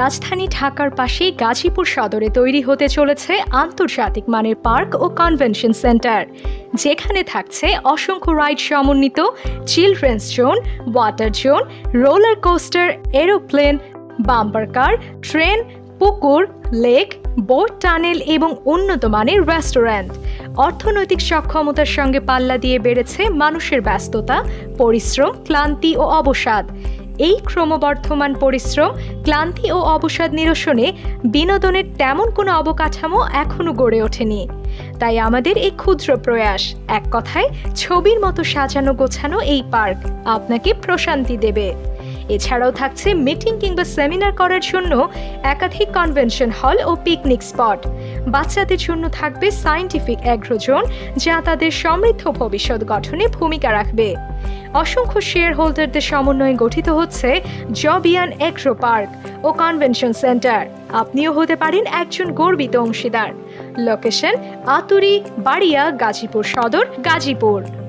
রাজধানী ঢাকার পাশে গাজীপুর সদরে তৈরি হতে চলেছে আন্তর্জাতিক মানের পার্ক ও কনভেনশন সেন্টার। যেখানে থাকছে অসংখ্য রাইড সমন্বিত, children's zone, water zone, roller coaster, aeroplane, bumper car, train, পুকুর, লেক, বোট টানেল এবং উন্নত মানের রেস্টুরেন্ট। অর্থনৈতিক সক্ষমতার সঙ্গে পাল্লা দিয়ে বেড়েছে মানুষের ব্যস্ততা, পরিশ্রম, ক্লান্তি ও অবসাদ। এই ক্রমবর্ধমান পরিশ্রম, ক্লান্তি ও অবসাদ নিরসনে বিনোদনের তেমন কোনো অবকাঠামো এখনও গড়ে ওঠেনি। তাই আমাদের এই ক্ষুদ্র প্রয়াস, এক কথায় ছবির মতো সাজানো গোছানো এই পার্ক আপনাকে প্রশান্তি দেবে। এছাড়াও থাকছে মিটিং কিংবা সেমিনার করার জন্য একাধিক কনভেনশন হল ও পিকনিক স্পট। বাচ্চাদের জন্য থাকবে সায়েন্টিফিক অ্যাগ্রোজোন, যা তাদের সমৃদ্ধ ভবিষ্যৎ গঠনে ভূমিকা রাখবে। অসংখ্য শেয়ার হোল্ডারদের সমন্বয়ে গঠিত হচ্ছে জবিয়ান এগ্রো পার্ক ও কনভেনশন সেন্টার আপনিও হতে পারেন একজন গর্বিত অংশীদার। লোকেশন আতুরি, বাড়িয়া, গাজীপুর সদর, গাজীপুর।